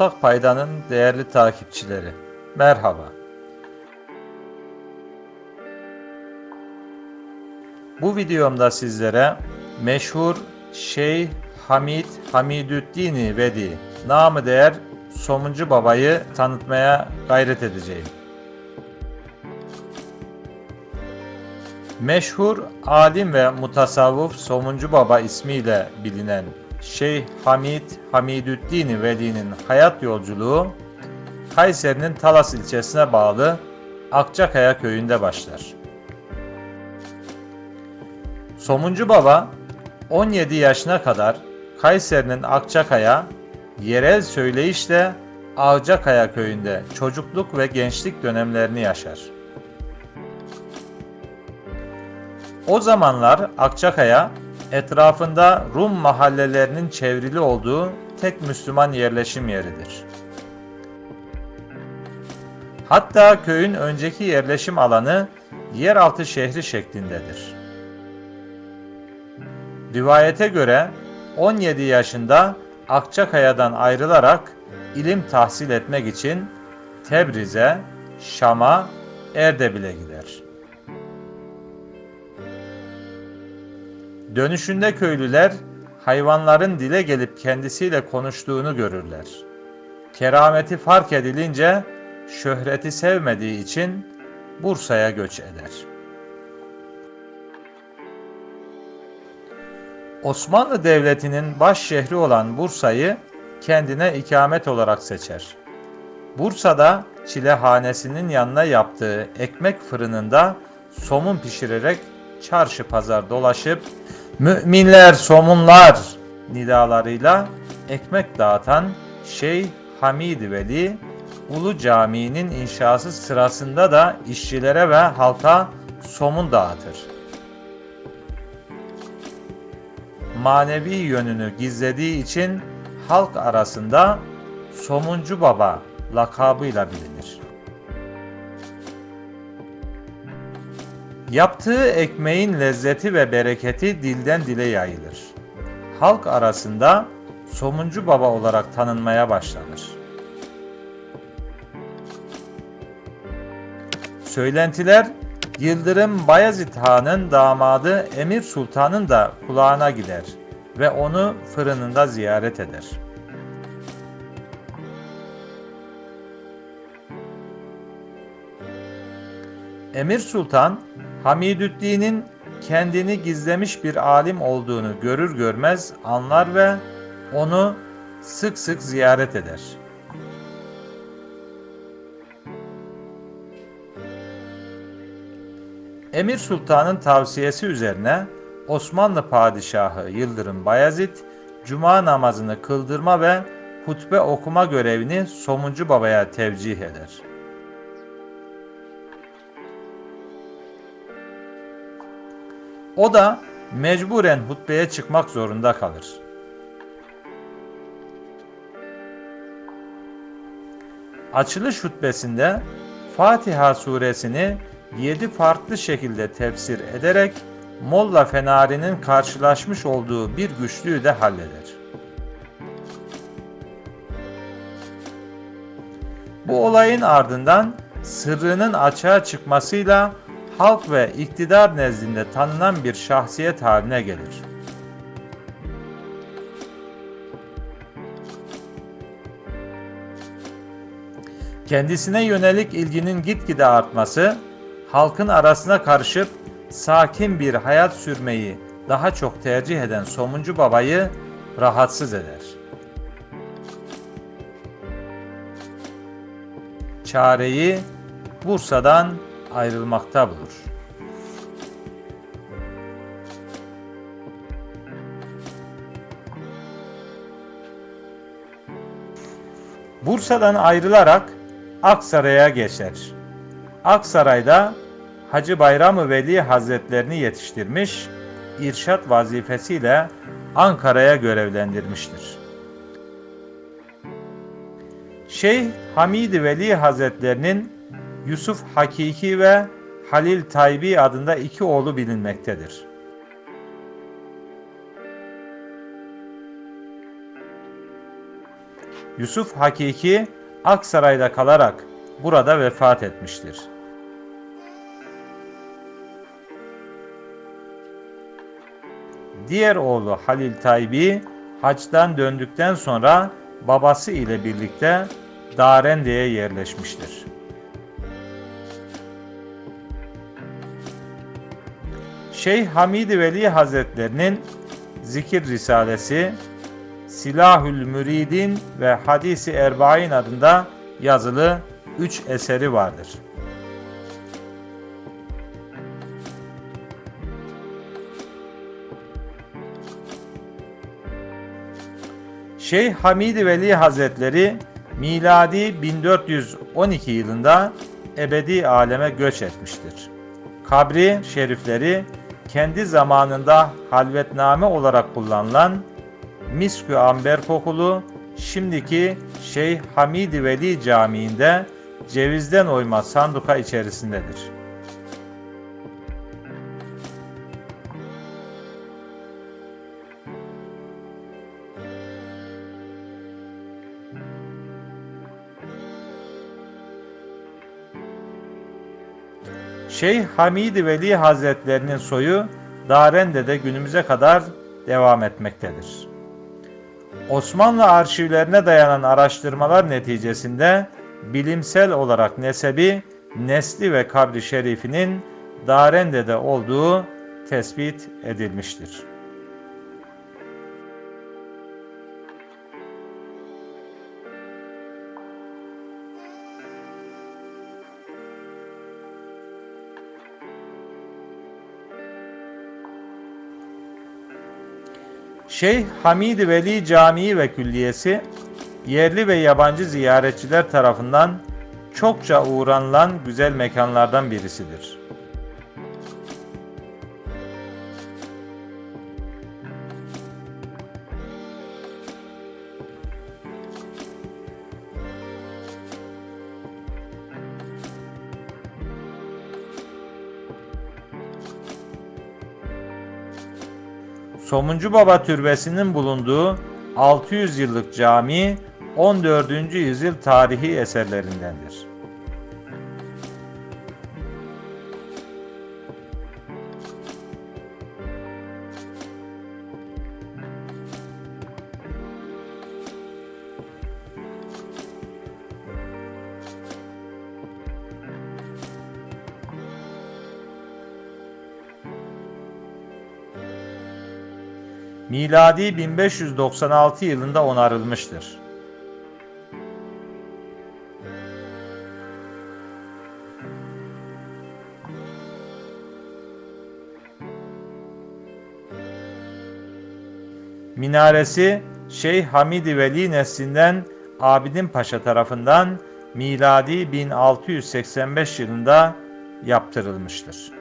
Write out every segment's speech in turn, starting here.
Ortak Payda'nın değerli takipçileri, merhaba. Bu videomda sizlere meşhur Şeyh Hamid Hamidüddin Vedi, namı değer Somuncu Baba'yı tanıtmaya gayret edeceğim. Meşhur alim ve mutasavvıf Somuncu Baba ismiyle bilinen Şeyh Hamid Hamidüddin Veli'nin hayat yolculuğu Kayseri'nin Talas ilçesine bağlı Akçakaya köyünde başlar. Somuncu Baba 17 yaşına kadar Kayseri'nin Akçakaya yerel söyleyişle Ağcakaya köyünde çocukluk ve gençlik dönemlerini yaşar. O zamanlar Akçakaya etrafında Rum mahallelerinin çevrili olduğu tek Müslüman yerleşim yeridir. Hatta köyün önceki yerleşim alanı yeraltı şehri şeklindedir. Rivayete göre 17 yaşında Akçakaya'dan ayrılarak ilim tahsil etmek için Tebriz'e, Şam'a, Erdebil'e gider. Dönüşünde köylüler hayvanların dile gelip kendisiyle konuştuğunu görürler. Kerameti fark edilince şöhreti sevmediği için Bursa'ya göç eder. Osmanlı Devleti'nin baş şehri olan Bursa'yı kendine ikamet olarak seçer. Bursa'da çilehanesinin yanına yaptığı ekmek fırınında somun pişirerek çarşı pazar dolaşıp müminler somunlar nidalarıyla ekmek dağıtan Şeyh Hamid Veli Ulu Camii'nin inşası sırasında da işçilere ve halka somun dağıtır. Manevi yönünü gizlediği için halk arasında Somuncu Baba lakabıyla bilinir. Yaptığı ekmeğin lezzeti ve bereketi dilden dile yayılır. Halk arasında Somuncu Baba olarak tanınmaya başlanır. Söylentiler Yıldırım Bayezid Han'ın damadı Emir Sultan'ın da kulağına gider ve onu fırınında ziyaret eder. Emir Sultan, Hamidüddin'in kendini gizlemiş bir alim olduğunu görür görmez anlar ve onu sık sık ziyaret eder. Emir Sultan'ın tavsiyesi üzerine Osmanlı Padişahı Yıldırım Bayezid, Cuma namazını kıldırma ve hutbe okuma görevini Somuncu Baba'ya tevcih eder. O da mecburen hutbeye çıkmak zorunda kalır. Açılış hutbesinde Fatiha suresini yedi farklı şekilde tefsir ederek Molla Fenari'nin karşılaşmış olduğu bir güçlüğü de halleder. Bu olayın ardından sırrının açığa çıkmasıyla halk ve iktidar nezdinde tanınan bir şahsiyet haline gelir. Kendisine yönelik ilginin gitgide artması, halkın arasına karışıp sakin bir hayat sürmeyi daha çok tercih eden Somuncu Baba'yı rahatsız eder. Çareyi Bursa'dan ayrılmakta bulur. Bursa'dan ayrılarak Aksaray'a geçer. Aksaray'da Hacı Bayram-ı Veli Hazretlerini yetiştirmiş, irşat vazifesiyle Ankara'ya görevlendirmiştir. Şeyh Hamid Veli Hazretlerinin Yusuf Hakiki ve Halil Taybi adında iki oğlu bilinmektedir. Yusuf Hakiki Aksaray'da kalarak burada vefat etmiştir. Diğer oğlu Halil Taybi haçtan döndükten sonra babası ile birlikte Darende'ye yerleşmiştir. Şeyh Hamidi Veli Hazretlerinin Zikir Risalesi, Silahül Müridin ve Hadisi Erbain adında yazılı üç eseri vardır. Şeyh Hamidi Veli Hazretleri miladi 1412 yılında ebedi aleme göç etmiştir. Kabri şerifleri kendi zamanında halvetname olarak kullanılan miskü amber kokulu şimdiki Şeyh Hamidi Veli Camii'nde cevizden oyma sanduka içerisindedir. Şeyh Hamidi Veli Hazretlerinin soyu Darende'de günümüze kadar devam etmektedir. Osmanlı arşivlerine dayanan araştırmalar neticesinde bilimsel olarak nesebi, nesli ve kabri şerifinin Darende'de olduğu tespit edilmiştir. Şeyh Hamidi Veli Camii ve Külliyesi yerli ve yabancı ziyaretçiler tarafından çokça uğranılan güzel mekanlardan birisidir. Somuncu Baba Türbesi'nin bulunduğu 600 yıllık cami 14. yüzyıl tarihi eserlerindendir. Miladi 1596 yılında onarılmıştır. Minaresi Şeyh Hamidi Veli neslinden Abidin Paşa tarafından miladi 1685 yılında yaptırılmıştır.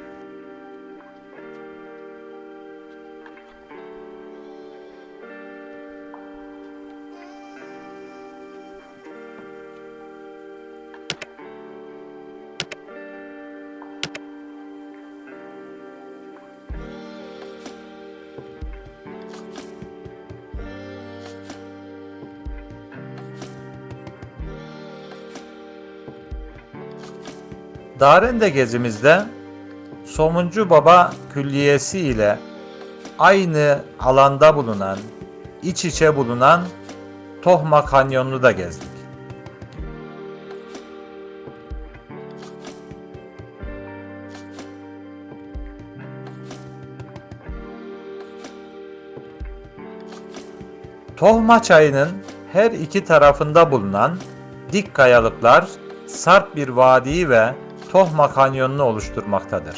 Darende gezimizde Somuncu Baba Külliyesi ile aynı alanda bulunan, iç içe bulunan Tohma Kanyonu'nu da gezdik. Tohma çayının her iki tarafında bulunan dik kayalıklar sarp bir vadiyi ve Tohma Kanyonu'nu oluşturmaktadır.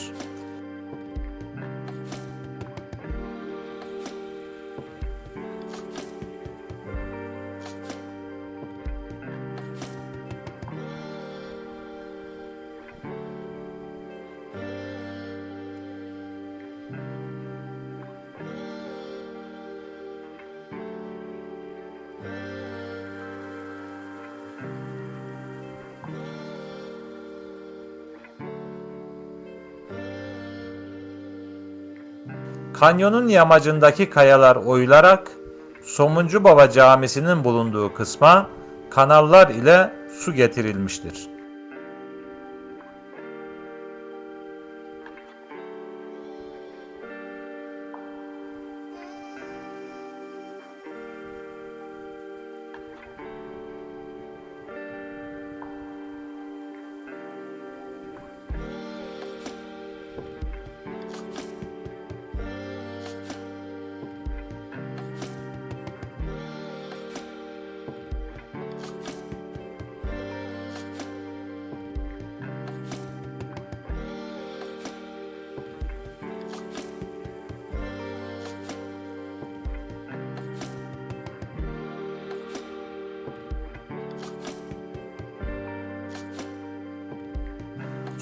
Kanyonun yamacındaki kayalar oyularak Somuncu Baba Camisi'nin bulunduğu kısma kanallar ile su getirilmiştir.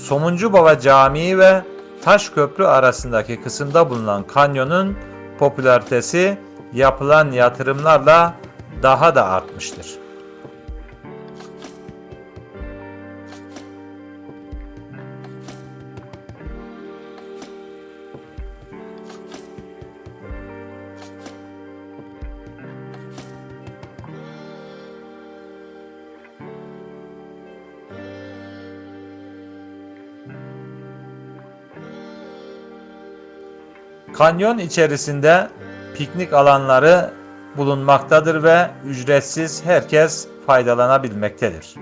Somuncu Baba Camii ve Taş Köprü arasındaki kısımda bulunan kanyonun popülaritesi yapılan yatırımlarla daha da artmıştır. Kanyon içerisinde piknik alanları bulunmaktadır ve ücretsiz herkes faydalanabilmektedir.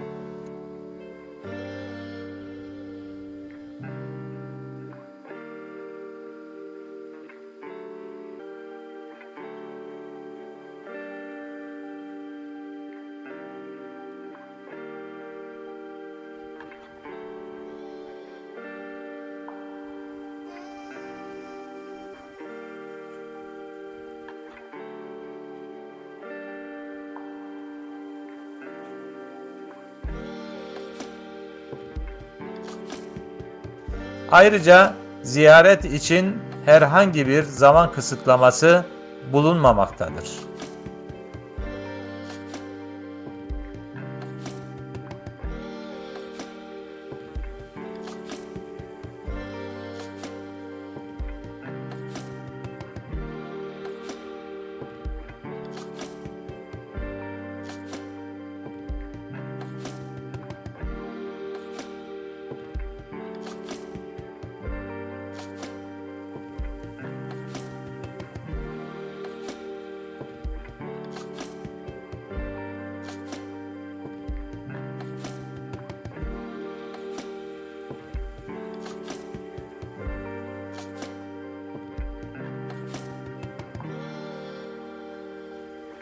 Ayrıca ziyaret için herhangi bir zaman kısıtlaması bulunmamaktadır.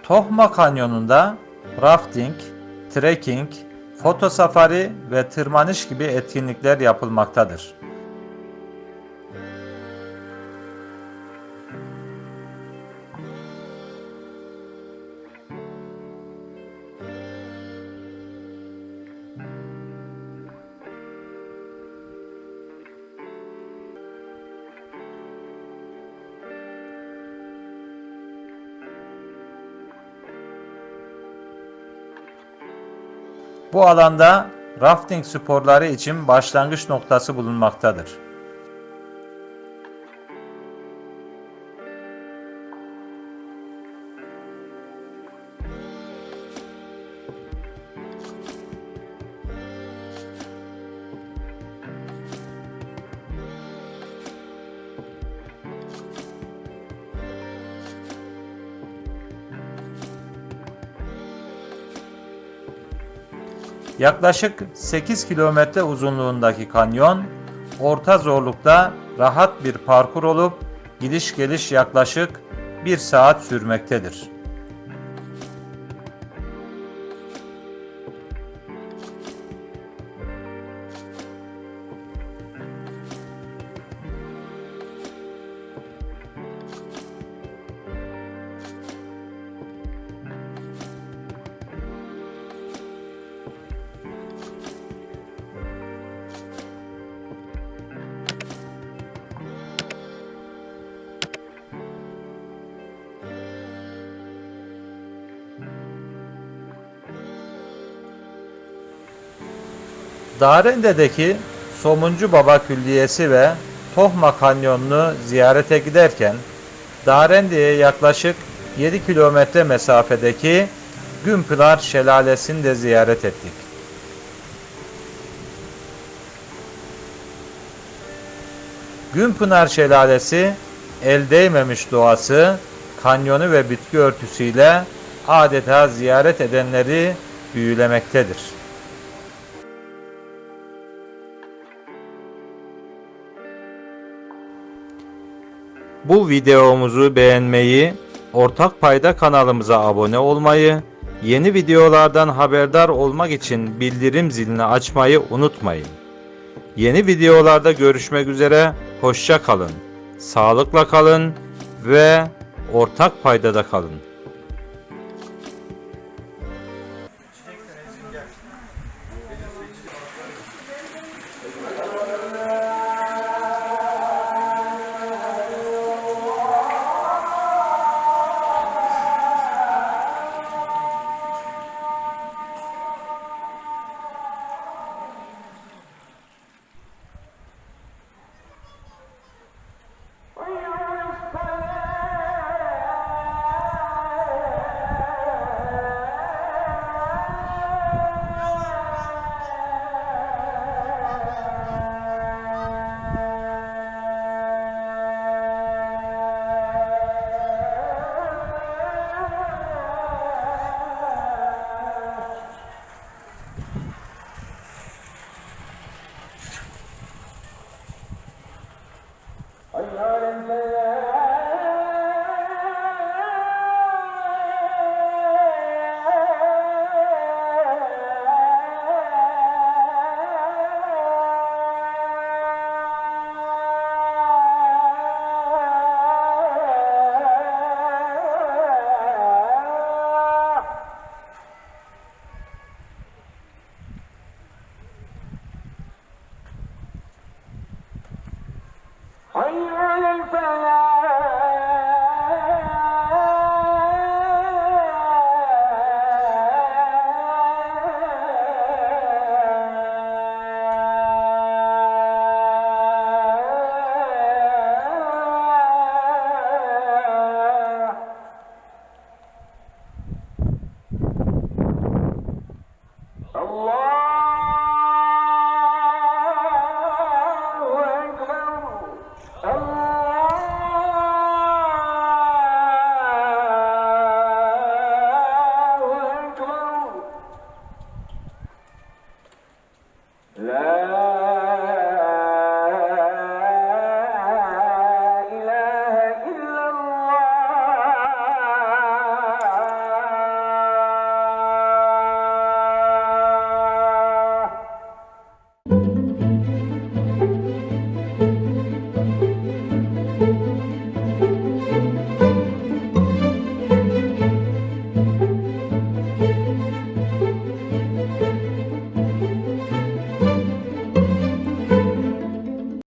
Tohma Kanyonu'nda rafting, trekking, foto safari ve tırmanış gibi etkinlikler yapılmaktadır. Bu alanda rafting sporları için başlangıç noktası bulunmaktadır. Yaklaşık 8 kilometre uzunluğundaki kanyon, orta zorlukta rahat bir parkur olup gidiş geliş yaklaşık 1 saat sürmektedir. Darende'deki Somuncu Baba Külliyesi ve Tohma Kanyonu'nu ziyarete giderken Darende'ye yaklaşık 7 kilometre mesafedeki Günpınar Şelalesi'ni de ziyaret ettik. Günpınar Şelalesi el değmemiş doğası, kanyonu ve bitki örtüsüyle adeta ziyaret edenleri büyülemektedir. Bu videomuzu beğenmeyi, ortak payda kanalımıza abone olmayı, yeni videolardan haberdar olmak için bildirim zilini açmayı unutmayın. Yeni videolarda görüşmek üzere, hoşça kalın, sağlıkla kalın ve ortak paydada kalın. 来。